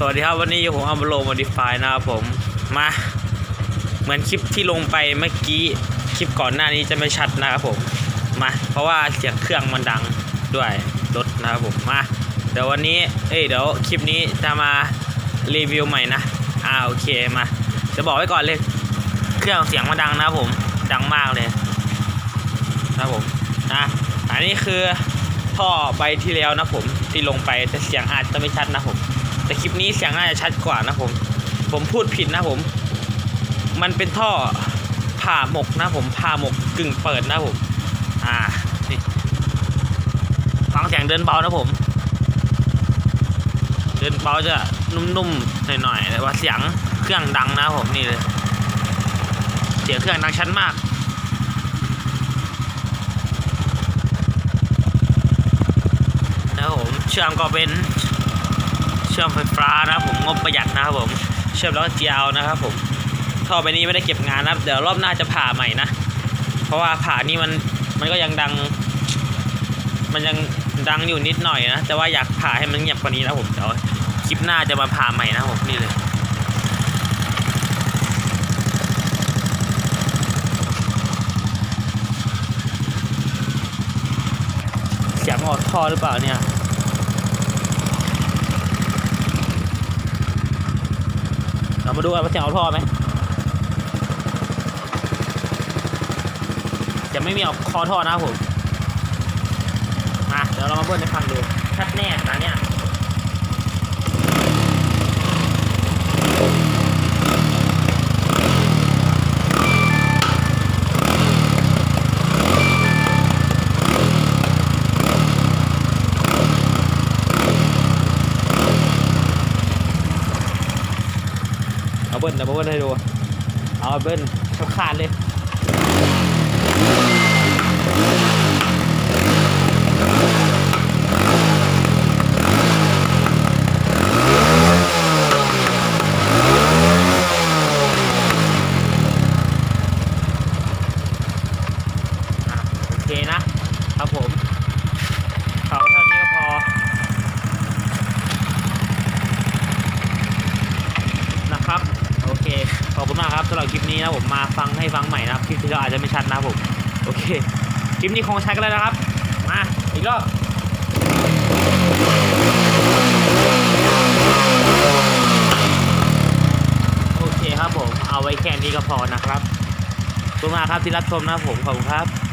สวัสดีครับวันนี้ผมเอามาลงโมดิฟายนะครับผมมาเหมือนคลิปที่ลงไปเมื่อกี้คลิปก่อนหน้านี้จะไม่ชัดนะครับผมมาเพราะว่าเสียงเครื่องมันดังด้วยรถนะครับผมมาเดี๋ยววันนี้เอ้ยเดี๋ยวคลิปนี้จะมารีวิวใหม่นะอ่าโอเคมาจะบอกไว้ก่อนเลย เครื่องเสียงมันดังนะครับผมดังมากเลยนะครับผมอะอันนี้คือท่อใบที่แล้วนะผมที่ลงไปแต่เสียงอาจจะไม่ชัดนะผม แต่คลิปนี้เสียงน่าจะชัดกว่านะผม ผมพูดผิดนะผม มันเป็นท่อผ่าหมกนะผมผ่าหมกกึ่งเปิดนะผม อ่า นี่ฟังเสียงเดินเบานะผม เดินเบาจะนุ่มๆหน่อยๆแต่ว่าเสียงเครื่องดังนะผมนี่เลย เสียงเครื่องดังชัดมากนะผมเชื่อมก็เป็น ชื่อมไฟฟ้านะครับผมงบประหยัดนะครับผมเชื่อมแล้วก็เจียวนะครับผมท่อไปนี้ไม่ได้เก็บงานนะเดี๋ยวรอบหน้าจะผ่าใหม่นะ เพราะว่าผ่านี่มันมันก็ยังดัง มันยังดังอยู่นิดหน่อยนะแต่ว่าอยากผ่าให้มันเงียบกว่านี้นะผมเดี๋ยวคลิปหน้าจะมาผ่าใหม่นะผมนี่เลยเสียงออกท่อหรือเปล่าเนี่ย เรามาดูกันว่าจะเอาท่อไหมจะไม่มีเอาคอท่อนะผมมาเดี๋ยวเรามาเบิ้ลให้ฟังดูชัดแน่ตาเนี่ย เอาเบิ้ลเดี๋ยวมาเบิ้ลให้ดู เอาเบิ้ลขาดเลยโอเคนะครับผมเขาเท่านี้ก็พอ นะครับ โอ เคขอบคุณมากครับสำหรับคลิปนี้นะผมมาฟังให้ฟังใหม่นะครับคลิปที่เราอาจจะไม่ชัดนะผมโอเคคลิปนี้คงชัดกันแล้วนะครับมาอีกรอบโอเคครับผมเอาไว้แค่นี้ก็พอนะครับขอบคุณมากครับที่รับชมนะผมขอบคุณครับ